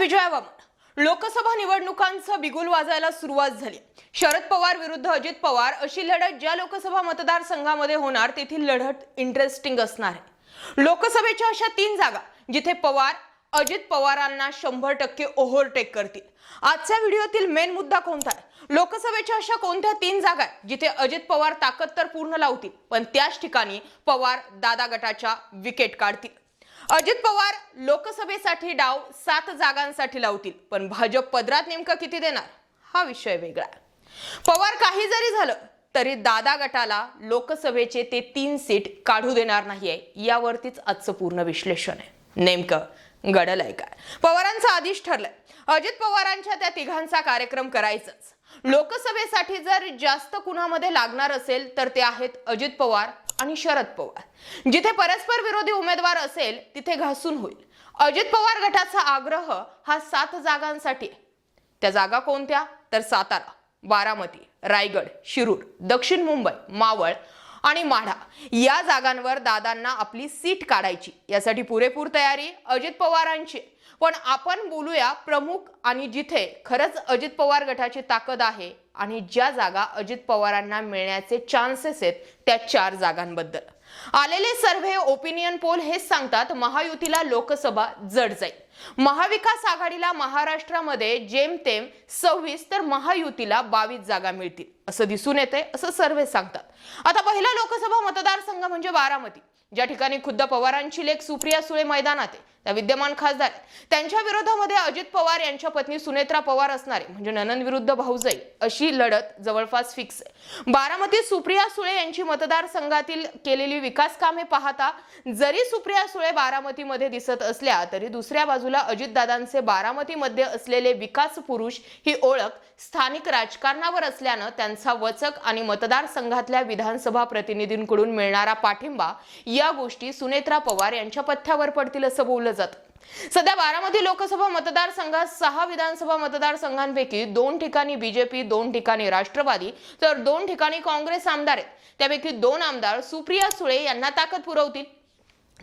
विजयावामन लोकसभा निवडणुकांचं बिगुल वाजायला सुरुवात झाली. शरद पवार विरुद्ध अजित पवार अशी लढत ज्या लोकसभा मतदारसंघामध्ये होणार तेथील लढत इंटरेस्टिंग असणार आहे. लोकसभेच्या अशा तीन जागा जिथे पवार अजित पवारांना शंभर टक्के ओव्हरटेक करतील. आजच्या व्हिडिओतील मेन मुद्दा कोणता आहे? लोकसभेच्या अशा कोणत्या तीन जागा आहेत जिथे अजित पवार ताकद तर पूर्ण लावतील पण त्याच ठिकाणी पवार दादा गटाच्या विकेट काढतील? अजित पवार लोकसभेसाठी डाव सात जागांसाठी लावतील पण भाजप पदरात नेमकं किती देणार? हा विषय वेगळा पवार काही जरी झालं तरी दादा गटाला लोकसभेचे ते तीन सीट काढू देणार नाहीये यावरतीच आजचं पूर्ण विश्लेषण आहे. नेमकं घडलंय काय? पवारांचं आधीच ठरलंय. अजित पवारांच्या त्या तिघांचा कार्यक्रम करायचाच. लोकसभेसाठी जर जास्त कुणामध्ये लागणार असेल तर ते आहेत अजित पवार आणि शरद पवार. जिथे परस्पर विरोधी उमेदवार असेल तिथे घासून होईल. अजित पवार गटाचा आग्रह हा सात जागांसाठी आहे. त्या जागा कोणत्या? तर सातारा बारामती रायगड शिरूर दक्षिण मुंबई मावळ आणि माढा. या जागांवर दादांना आपली सीट काढायची. यासाठी पुरेपूर तयारी अजित पवारांची. पण आपण बोलूया प्रमुख आणि जिथे खरंच अजित पवार गटाची ताकद आहे आणि ज्या जागा अजित पवारांना मिळण्याचे चान्सेस आहेत त्या चार जागांबद्दल. आलेले सर्व्हे ओपिनियन पोल हेच सांगतात महायुतीला लोकसभा जड जाईल. महाविकास आघाडीला महाराष्ट्रामध्ये जेमतेम सव्वीस तर महायुतीला बावीस जागा मिळतील असं दिसून येते असं सर्व्हे सांगतात. आता पहिला लोकसभा मतदारसंघ म्हणजे बारामती. ज्या ठिकाणी खुद्द पवारांची लेख सुप्रिया सुळे मैदानात आहे त्या विद्यमान खासदार त्यांच्या विरोधामध्ये अजित पवार यांच्या पत्नी सुनेत्रा पवार असणारे म्हणजे ननन विरुद्ध भाऊजाई अशी लढत जवळपास फिक्स आहे. बारामती सुप्रिया सुळे यांची मतदारसंघातील केलेली विकास कामे पाहता जरी सुप्रिया सुळे बारामतीमध्ये दिसत असल्या तरी दुसऱ्या बाजूला अजितदादांचे बारामतीमध्ये असलेले विकास पुरुष ही ओळख स्थानिक राजकारणावर असल्यानं त्यांचा वचक आणि मतदारसंघातल्या विधानसभा प्रतिनिधींकडून मिळणारा पाठिंबा या गोष्टी सुनेत्रा पवार यांच्या पथ्यावर पडतील असं बोललं जातं. सध्या बारामती लोकसभा मतदारसंघात सहा विधानसभा मतदारसंघांपैकी दोन ठिकाणी बीजेपी दोन ठिकाणी राष्ट्रवादी तर दोन ठिकाणी काँग्रेस आमदार आहेत. त्यापैकी दोन आमदार सुप्रिया सुळे यांना ताकद पुरवतील.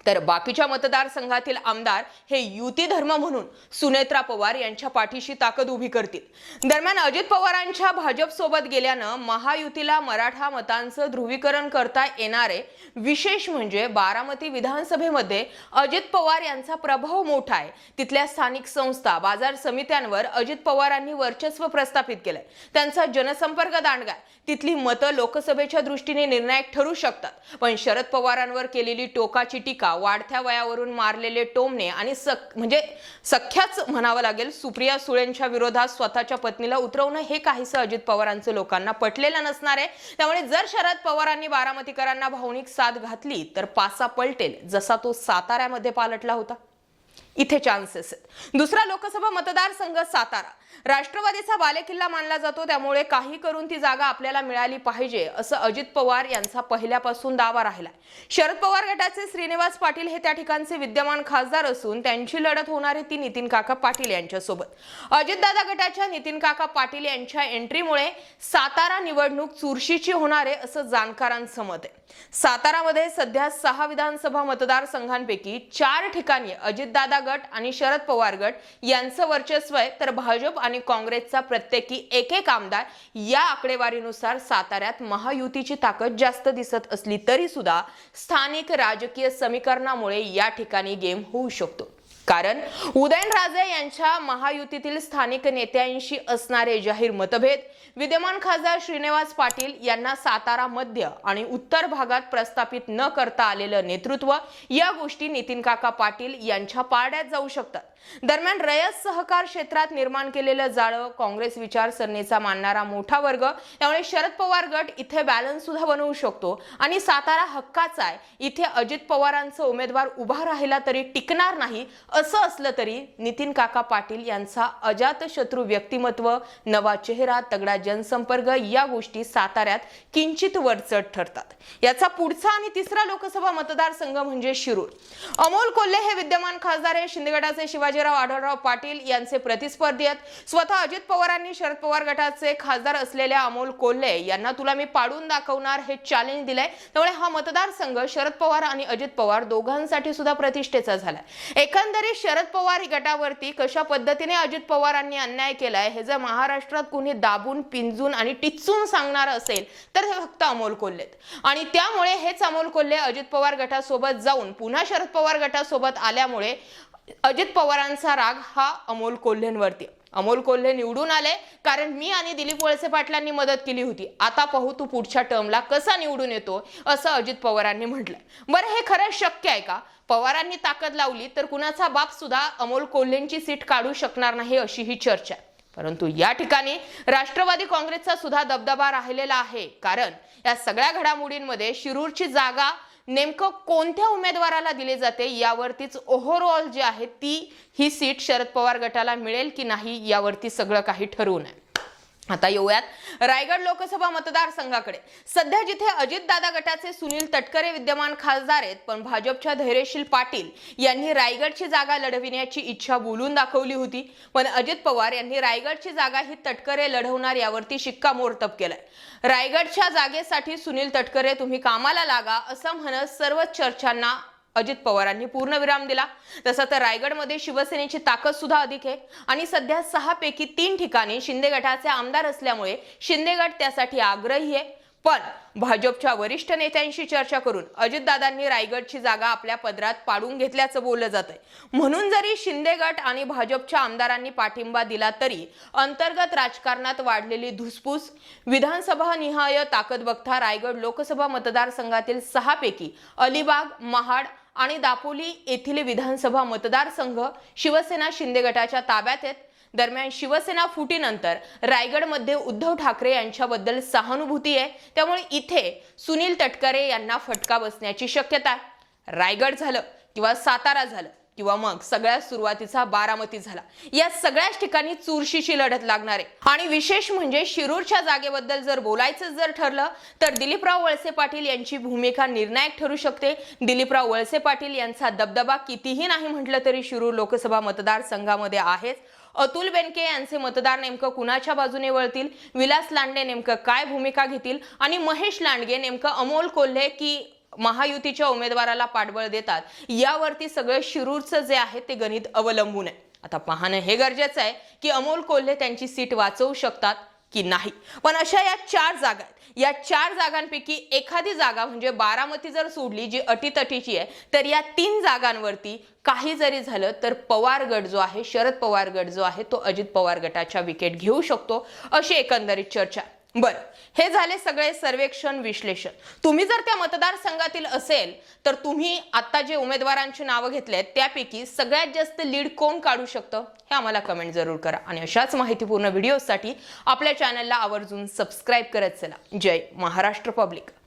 तर बाकीच्या मतदारसंघातील आमदार हे युती धर्म म्हणून सुनेत्रा पवार यांच्या पाठीशी ताकद उभी करतील. दरम्यान अजित पवारांच्या भाजप सोबत गेल्यानं महायुतीला मराठा मतांचं ध्रुवीकरण करता येणारे विशेष म्हणजे बारामती विधानसभेमध्ये अजित पवार यांचा प्रभाव मोठा आहे. तिथल्या स्थानिक संस्था बाजार समित्यांवर अजित पवारांनी वर्चस्व प्रस्थापित केलंय. त्यांचा जनसंपर्क दांडगा तिथली मतं लोकसभेच्या दृष्टीने निर्णायक ठरू शकतात. पण शरद पवारांवर केलेली टोकाची टीका वाढत्या वयावरून मारलेले टोमणे आणि सख म्हणजे सख्याच म्हणावं लागेल सुप्रिया सुळेंच्या विरोधात स्वतःच्या पत्नीला उतरवणं हे काहीसं अजित पवारांचं लोकांना पटलेलं नसणार आहे. त्यामुळे जर शरद पवारांनी बारामतीकरांना भावनिक साथ घातली तर पासा पलटेल जसा तो साताऱ्यामध्ये पालटला होता. इथे चान्सेस आहेत. दुसरा लोकसभा मतदारसंघ सातारा. राष्ट्रवादीचा बालेकिल्ला मानला जातो त्यामुळे काही करून ती जागा आपल्याला मिळाली पाहिजे असं अजित पवार यांचा पहिल्यापासून दावा राहिला शरद पवार गटाचे श्रीनिवास पाटील हे त्या ठिकाणचे विद्यमान खासदार असून त्यांची लढत होणार आहे ती नितीन काका पाटील यांच्यासोबत. अजितदादा गटाच्या नितीन काका पाटील यांच्या एंट्रीमुळे सातारा निवडणूक चुरशीची होणार आहे असं जाणकारांचं मत आहे. सातारामध्ये सध्या सहा विधानसभा मतदारसंघांपैकी चार ठिकाणी अजितदादा गट आणि शरद पवार गट यांचं वर्चस्व आहे. तर भाजप आणि काँग्रेसचा प्रत्येकी एक एक आमदार या आकडेवारीनुसार साताऱ्यात महायुतीची ताकद जास्त दिसत असली तरी सुद्धा स्थानिक राजकीय समीकरणामुळे या ठिकाणी गेम होऊ शकतो. कारण उदयनराजे यांच्या महायुतीतील स्थानिक नेत्यांशी असणारे जाहीर मतभेद विद्यमान खासदार श्रीनिवास पाटील यांना सातारा मध्य आणि उत्तर भागात प्रस्थापित न करता आलेलं नेतृत्व या गोष्टी नितीन काका पाटील यांच्या पारड्यात जाऊ शकतात. दरम्यान रयत सहकार क्षेत्रात निर्माण केलेलं जाळं काँग्रेस विचारसरणीचा मानणारा मोठा वर्ग. त्यामुळे शरद पवार गट इथे बॅलन्स सुद्धा बनवू शकतो. आणि सातारा हक्काचा आहे. इथे अजित पवारांचा उमेदवार उभा राहिला तरी टिकणार नाही. असं असलं तरी नितीन काका पाटील यांचा अजातशत्रू व्यक्तिमत्व नवा चेहरा तगडा जनसंपर्क या गोष्टी साताऱ्यात किंचित वरचढ ठरतात. याचा पुढचा आणि तिसरा लोकसभा मतदारसंघ म्हणजे शिरूर. अमोल कोल्हे हे विद्यमान खासदार हे शिंदेगडाचे शिवाय शिवाजीराव आढळराव पाटील यांचे प्रतिस्पर्धी आहेत. स्वतः अजित पवारांनी शरद पवार गटाचे खासदार असलेल्या अमोल कोल्हे यांना तुला मी पाडून दाखवणार हे चॅलेंज दिलंय. त्यामुळे हा मतदारसंघ शरद पवार आणि अजित पवार दोघांसाठी सुद्धा प्रतिष्ठेचा झालाय. एकंदरीत शरद पवार गटावरती कशा पद्धतीने अजित पवारांनी अन्याय केलाय हे जर महाराष्ट्रात कुणी दाबून पिंजून आणि टिचून सांगणार असेल तर हे फक्त अमोल कोल्हेत आणि त्यामुळे हेच अमोल कोल्हे अजित पवार गटासोबत जाऊन पुन्हा शरद पवार गटासोबत आल्यामुळे अजित पवारांचा राग हा अमोल कोल्हेंवरती. अमोल कोल्हे निवडून आले कारण मी आणि दिलीप वळसे पाटलांनी मदत केली होती. आता पाहू तू पुढच्या टर्मला कसा निवडून येतो असं अजित पवारांनी म्हटलंय बरं हे खरं शक्य आहे का? पवारांनी ताकद लावली तर कुणाचा बाप सुद्धा अमोल कोल्हेंची सीट काढू शकणार नाही अशी ही चर्चा आहे. परंतु या ठिकाणी राष्ट्रवादी काँग्रेसचा सुद्धा दबदबा राहिलेला आहे. कारण या सगळ्या घडामोडींमध्ये शिरूरची जागा नेमकं कोणत्या उमेदवाराला दिली जाते यावरतीच ओव्हरऑल जी आहे ती ही सीट शरद पवार गटाला मिळेल की नाही यावरती सगळं काही ठरवून आहे. आता येऊयात. रायगड लोकसभा मतदारसंघाकडे. सध्या जिथे अजितदादा गटाचे सुनील तटकरे विद्यमान खासदार आहेत पण भाजपच्या धैर्यशील पाटील यांनी रायगडची जागा लढविण्याची इच्छा बोलून दाखवली होती. पण अजित पवार यांनी रायगडची जागा ही तटकरे लढवणार यावरती शिक्कामोर्तब केलाय. रायगडच्या जागेसाठी सुनील तटकरे तुम्ही कामाला लागा असं म्हणत सर्व चर्चांना अजित पवारांनी पूर्णविराम दिला. तसं तर रायगडमध्ये शिवसेनेची ताकद सुद्धा अधिक आहे. आणि सध्या सहा पैकी तीन ठिकाणी शिंदे गटाचे आमदार असल्यामुळे शिंदे गट त्यासाठी आग्रही आहे. पण भाजपच्या वरिष्ठ नेत्यांशी चर्चा करून अजितदादांनी रायगडची जागा आपल्या पदरात पाडून घेतल्याचं बोललं जात आहे म्हणून जरी शिंदे गट आणि भाजपच्या आमदारांनी पाठिंबा दिला तरी अंतर्गत राजकारणात वाढलेली धुसफूस विधानसभा निहाय ताकद बघता रायगड लोकसभा मतदारसंघातील सहापैकी अलिबाग महाड आणि दापोली येथील विधानसभा मतदारसंघ शिवसेना शिंदे गटाच्या ताब्यात आहेत. दरम्यान शिवसेना फुटीनंतर रायगडमध्ये उद्धव ठाकरे यांच्याबद्दल सहानुभूती आहे. त्यामुळे इथे सुनील तटकरे यांना फटका बसण्याची शक्यता आहे. रायगड झालं किंवा सातारा झालं किंवा मग सगळ्यात सुरुवातीचा बारामती झाला. या सगळ्याच ठिकाणी चुरशीची लढत लागणार. आहे आणि विशेष म्हणजे शिरूरच्या जागेबद्दल जर बोलायचं जर ठरलं तर दिलीपराव वळसे पाटील यांची भूमिका निर्णायक ठरू शकते. दिलीपराव वळसे पाटील यांचा दबदबा कितीही नाही म्हटलं तरी शिरूर लोकसभा मतदारसंघामध्ये आहेच. अतुल बेनके यांचे मतदार नेमकं कुणाच्या बाजूने वळतील? विलास लांडे नेमकं काय भूमिका घेतील? आणि महेश लांडगे नेमकं अमोल कोल्हे की महायुतीच्या उमेदवाराला पाठबळ देतात. यावरती सगळं शिरूरचं जे आहे ते गणित अवलंबून आहे. आता पाहणं हे गरजेचं आहे की अमोल कोल्हे त्यांची सीट वाचवू शकतात की नाही. पण अशा या चार जागा आहेत. या चार जागांपैकी एखादी जागा म्हणजे बारामती जर सोडली जी अटीतटीची आहे तर या तीन जागांवरती काही जरी झालं तर पवार गट जो आहे शरद पवार गट जो आहे तो अजित पवार गटाच्या विकेट घेऊ शकतो अशी एकंदरीत चर्चा. आहे. बरं. हे झाले सगळे सर्वेक्षण विश्लेषण. तुम्ही जर त्या मतदारसंघातील असेल तर तुम्ही आता जे उमेदवारांची नावं घेतले त्यापैकी सगळ्यात जास्त लीड कोण काढू शकतं? हे आम्हाला कमेंट जरूर करा. आणि अशाच माहितीपूर्ण व्हिडिओसाठी आपल्या चॅनलला आवर्जून सबस्क्राईब करत चला. जय महाराष्ट्र पब्लिक